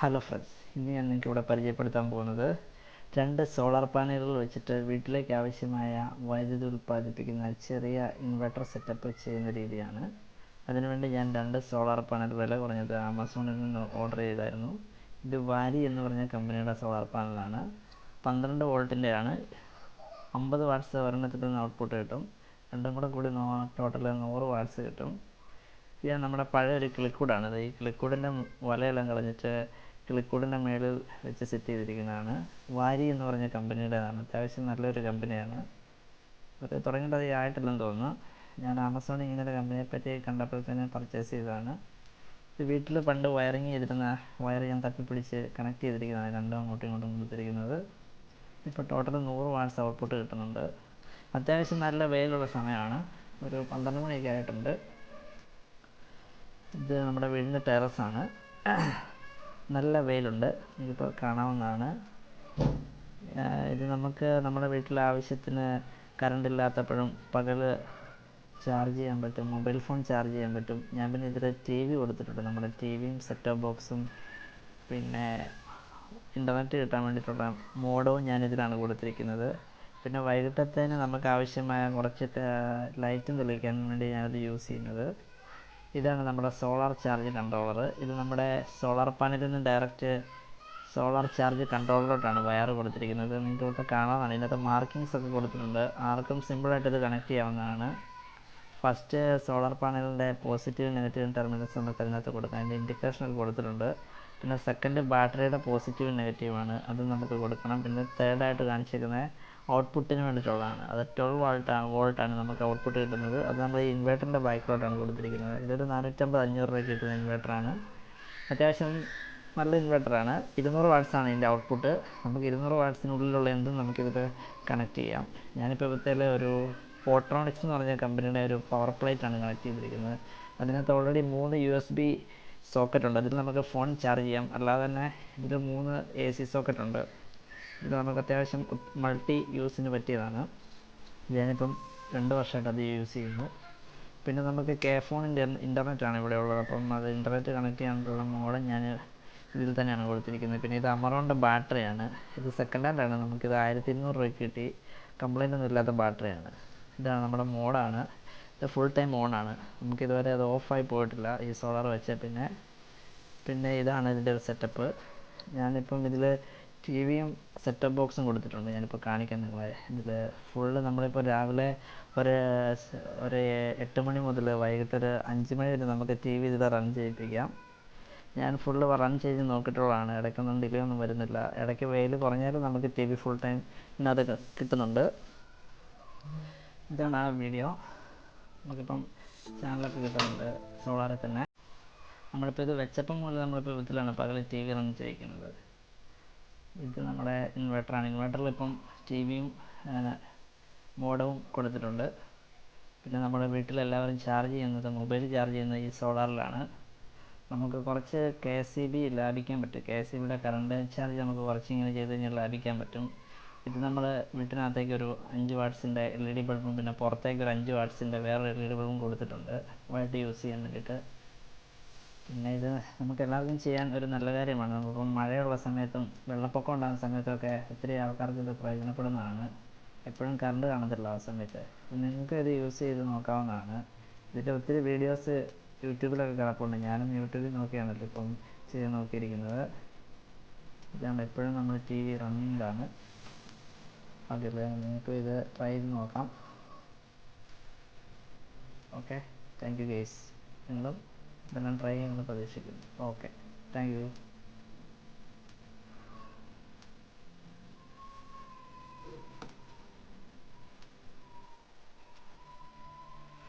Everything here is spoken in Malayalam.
ഹലോ ഫ്രണ്ട്സ് ഇന്ന് ഞാൻ നിങ്ങൾക്ക് ഇവിടെ പരിചയപ്പെടുത്താൻ പോകുന്നത് രണ്ട് സോളാർ പാനലുകൾ വെച്ചിട്ട് വീട്ടിലേക്ക് ആവശ്യമായ വൈദ്യുതി ഉൽപ്പാദിപ്പിക്കുന്ന ചെറിയ ഇൻവെർട്ടർ സെറ്റപ്പ് ചെയ്യുന്ന രീതിയാണ്. അതിനുവേണ്ടി ഞാൻ രണ്ട് സോളാർ പാനൽ വില കുറഞ്ഞത് ആമസോണിൽ നിന്ന് ഓർഡർ ചെയ്തായിരുന്നു. ഇത് വാരി എന്ന് പറഞ്ഞ കമ്പനിയുടെ സോളാർ പാനലാണ്. പന്ത്രണ്ട് വോൾട്ടിന്റെയാണ്. അമ്പത് വാട്ട്സ് ഒരെണ്ണത്തിൽ നിന്ന് ഔട്ട്പുട്ട് കിട്ടും. രണ്ടും കൂടെ കൂടി ടോട്ടൽ നൂറ് വാട്ട്സ് കിട്ടും. ഇത് നമ്മുടെ പഴയ ഒരു ക്ലിക്കൂഡാണ് ഈ ക്ലിക്കൂഡിന്റെ വലയെല്ലാം കളഞ്ഞിട്ട് ക്ലിക്കൂഡിന്റെ മേളിൽ വെച്ച് സെറ്റ് ചെയ്തിരിക്കുന്നതാണ്. വാരി എന്ന് പറഞ്ഞ കമ്പനിയുടേതാണ് അത്യാവശ്യം നല്ലൊരു കമ്പനിയാണ്. അവർ തുടങ്ങിയിട്ട് അത് ആയിട്ടില്ലെന്ന് തോന്നുന്നു. ഞാൻ ആമസോണിൽ ഇങ്ങനൊരു കമ്പനിയെപ്പറ്റി കമ്പനിയെ പറ്റി കണ്ടപ്പോഴത്തേന് പർച്ചേസ് ചെയ്തതാണ്. ഇത് വീട്ടിൽ പണ്ട് വയറിങ് ചെയ്തിരുന്ന വയർ ഞാൻ തപ്പിപ്പിടിച്ച് കണക്ട് ചെയ്തിരിക്കുന്നതാണ്. രണ്ടും അങ്ങോട്ടും ഇങ്ങോട്ടും കൊടുത്തിരിക്കുന്നത്. ഇപ്പോൾ ടോട്ടൽ നൂറ് വാട്ട്സ് ഔട്ട്പുട്ട് കിട്ടുന്നുണ്ട്. അത്യാവശ്യം നല്ല വെയിലുള്ള സമയമാണ്. ഒരു പന്ത്രണ്ട് മണിയൊക്കെ ആയിട്ടുണ്ട്. ഇത് നമ്മുടെ വീടിന്റെ ടെറസാണ് നല്ല വെയിലുണ്ട്. ഇതിപ്പോൾ കാണാവുന്നതാണ്. ഇത് നമുക്ക് നമ്മുടെ വീട്ടിലെ ആവശ്യത്തിന് കറണ്ട് ഇല്ലാത്തപ്പോഴും പകൽ ചാർജ് ചെയ്യാൻ പറ്റും മൊബൈൽ ഫോൺ ചാർജ് ചെയ്യാൻ പറ്റും. ഞാൻ പിന്നെ ഇതിൽ ടി വി കൊടുത്തിട്ടുണ്ട്. നമ്മുടെ ടി വിയും സെറ്റ് ബോക്സും പിന്നെ ഇന്റർനെറ്റ് കിട്ടാൻ വേണ്ടിയിട്ടുള്ള മോഡവും ഞാൻ ഇതിലാണ് കൊടുത്തിരിക്കുന്നത്. പിന്നെ വൈകിട്ടത്തേന് നമുക്ക് ആവശ്യമായ കുറച്ച് ലൈറ്റും തെളിയിക്കാൻ വേണ്ടി ഞാനത് യൂസ് ചെയ്യുന്നത്. ഇതാണ് നമ്മുടെ സോളാർ ചാർജ് കൺട്രോളർ. ഇത് നമ്മുടെ സോളാർ പാനലിൽ നിന്ന് ഡയറക്റ്റ് സോളാർ ചാർജ് കൺട്രോളറിലോട്ടാണ് വയർ കൊടുത്തിരിക്കുന്നത്. നിങ്ങൾക്ക് ഇവിടെ കാണാവുന്നതാണ് ഇതിനകത്ത് മാർക്കിങ്സ് ഒക്കെ കൊടുത്തിട്ടുണ്ട്. ആർക്കും സിമ്പിളായിട്ട് ഇത് കണക്ട് ചെയ്യാവുന്നതാണ്. ഫസ്റ്റ് സോളാർ പാനലിന്റെ പോസിറ്റീവ് നെഗറ്റീവ് ടെർമിനൽസ് നമുക്ക് അതിനകത്ത് കൊടുക്കാം. അതിന്റെ ഇൻഡിക്കേഷൻ ഒക്കെ കൊടുത്തിട്ടുണ്ട്. പിന്നെ സെക്കൻഡ് ബാറ്ററിയുടെ പോസിറ്റീവ് നെഗറ്റീവാണ് അത് നമുക്ക് കൊടുക്കണം. പിന്നെ തേർഡായിട്ട് കാണിച്ചിരിക്കുന്നത് ഔട്ട്പുട്ടിന് വേണ്ടിയിട്ടുള്ളതാണ്. അത് ട്വൽവ് വോൾട്ടാണ് വോൾട്ടാണ് നമുക്ക് ഔട്ട്പുട്ട് കിട്ടുന്നത്. അത് നമ്മൾ ഈ ഇൻവേർട്ടറിന്റെ ബാക്കിലോട്ടാണ് കൊടുത്തിരിക്കുന്നത്. ഇതൊരു നാനൂറ്റമ്പത് അഞ്ഞൂറ് രൂപയ്ക്ക് കിട്ടുന്ന ഇൻവേർട്ടറാണ് അത്യാവശ്യം നല്ല ഇൻവേർട്ടറാണ് ഇരുന്നൂറ് വാട്ട്സാണ് ഇതിന്റെ ഔട്ട്പുട്ട് നമുക്ക് ഇരുന്നൂറ് വാട്ട്സിനുള്ളിലുള്ള എന്തും നമുക്കിതിൽ കണക്ട് ചെയ്യാം. ഞാനിപ്പോൾ ഇപ്പോഴത്തേൽ ഒരു ഫോട്രോണിക്സ് എന്ന് പറഞ്ഞ കമ്പനിയുടെ ഒരു പവർ പ്ലേറ്റാണ് കണക്ട് ചെയ്തിരിക്കുന്നത്. അതിനകത്ത് ഓൾറെഡി മൂന്ന് യു എസ് ബി സോക്കറ്റ് ഉണ്ട്. അതിൽ നമുക്ക് ഫോൺ ചാർജ് ചെയ്യാം. അല്ലാതെ തന്നെ ഇതിൽ മൂന്ന് എ സി സോക്കറ്റ് ഉണ്ട്. ഇത് നമുക്ക് അത്യാവശ്യം മൾട്ടി യൂസിന് പറ്റിയതാണ്. ഞാനിപ്പം രണ്ട് വർഷമായിട്ട് അത് യൂസ് ചെയ്യുന്നു. പിന്നെ നമുക്ക് കെ ഫോണിന്റെ ഇന്റർനെറ്റാണ് ഇവിടെ ഉള്ളത്. അപ്പം അത് ഇന്റർനെറ്റ് കണക്ട് ചെയ്യാനുള്ള മോഡം ഞാൻ ഇതിൽ തന്നെയാണ് കൊടുത്തിരിക്കുന്നത്. പിന്നെ ഇത് അമറോണിന്റെ ബാറ്ററിയാണ് ഇത് സെക്കൻഡ് ഹാൻഡാണ് നമുക്കിത് ആയിരത്തി ഇരുന്നൂറ് രൂപയ്ക്ക് കിട്ടി. കംപ്ലൈന്റ് ഒന്നും ഇല്ലാത്ത ബാറ്ററിയാണ് ഇതാണ് നമ്മുടെ മോഡാണ്. ഇത് ഫുൾ ടൈം ഓൺ ആണ്. നമുക്ക് ഇതുവരെ അത് ഓഫായി പോയിട്ടില്ല. ഈ സോളാർ വെച്ച പിന്നെ പിന്നെ ഇതാണ് ഇതിന്റെ ഒരു സെറ്റപ്പ് ഞാനിപ്പം ഇതിൽ ടി വിയും സെറ്റപ്പ് ബോക്സും കൊടുത്തിട്ടുണ്ട്. ഞാനിപ്പോൾ കാണിക്കാൻ നിങ്ങളെ. ഇതിൽ ഫുള്ള് നമ്മളിപ്പോൾ രാവിലെ ഒരു ഒരു എട്ട് മണി മുതൽ വൈകിട്ടൊരു അഞ്ച് മണി വരെ നമുക്ക് ടി വി ഇതിൽ റൺ ചെയ്യിപ്പിക്കാം. ഞാൻ ഫുള്ള് റൺ ചെയ്ത് നോക്കിയിട്ടുള്ളതാണ്. ഇടയ്ക്കൊന്നും ഡിലേ ഒന്നും വരുന്നില്ല. ഇടയ്ക്ക് വെയിൽ കുറഞ്ഞാലും നമുക്ക് ടി വി ഫുൾ ടൈം ഇതിനകത്ത് കിട്ടുന്നുണ്ട്. ഇതാണ് ആ വീഡിയോ നമുക്കിപ്പം ചാനലൊക്കെ കിട്ടുന്നുണ്ട് സോളാറിൽ തന്നെ. നമ്മളിപ്പോൾ ഇത് വെച്ചപ്പം മുതൽ നമ്മളിപ്പോൾ ഇതിലാണ് പകൽ ടി വി റൺ ചെയ്യിക്കുന്നത്. ഇത് നമ്മുടെ ഇൻവെർട്ടറാണ് ഇൻവെർട്ടറിൽ ഇപ്പം ടി വിയും മോഡവും കൊടുത്തിട്ടുണ്ട്. പിന്നെ നമ്മുടെ വീട്ടിലെല്ലാവരും ചാർജ് ചെയ്യുന്നത് മൊബൈൽ ചാർജ് ചെയ്യുന്നത് ഈ സോളാറിലാണ് നമുക്ക് കുറച്ച് കെ എസ് സി ബി ലാഭിക്കാൻ പറ്റും. കെ എസ് സി ബിയുടെ കറണ്ട് ചാർജ് നമുക്ക് കുറച്ച് ഇങ്ങനെ ചെയ്ത് കഴിഞ്ഞാൽ ലാഭിക്കാൻ പറ്റും. ഇത് നമ്മൾ വീട്ടിനകത്തേക്ക് ഒരു അഞ്ച് വാട്ട്സിന്റെ എൽ ഇ ഡി ബൾബും പിന്നെ പുറത്തേക്ക് ഒരു അഞ്ച് വാട്ട്സിന്റെ വേറൊരു എൽ ഇ ഡി ബൾബും കൊടുത്തിട്ടുണ്ട്. വൈകിട്ട് യൂസ് ചെയ്യാൻ വേണ്ടിയിട്ട്. പിന്നെ ഇത് നമുക്ക് എല്ലാവർക്കും ചെയ്യാൻ ഒരു നല്ല കാര്യമാണ്. നമുക്കിപ്പം മഴയുള്ള സമയത്തും വെള്ളപ്പൊക്കം ഉണ്ടാകുന്ന സമയത്തൊക്കെ ഒത്തിരി ആൾക്കാർക്ക് ഇത് പ്രയോജനപ്പെടുന്നതാണ്. എപ്പോഴും കറണ്ട് കാണത്തില്ല ആ സമയത്ത്. നിങ്ങൾക്ക് ഇത് യൂസ് ചെയ്ത് നോക്കാവുന്നതാണ്. ഇതിന്റെ ഒത്തിരി വീഡിയോസ് യൂട്യൂബിലൊക്കെ കിടപ്പുണ്ട്. ഞാനും യൂട്യൂബിൽ നോക്കിയാണല്ലോ ഇപ്പം ചെയ്ത് നോക്കിയിരിക്കുന്നത്. ഇതാണ് എപ്പോഴും നമ്മൾ ടി വി റണ്ണിങ്ങിലാണ്. അതിൽ നിങ്ങൾക്ക് ഇത് ട്രൈ ചെയ്ത് നോക്കാം. ഓക്കെ താങ്ക് യു ഗേസ് നിങ്ങളും ഇതെല്ലാം ട്രൈ ചെയ്യുമെന്ന് പ്രതീക്ഷിക്കുന്നു. Okay thank you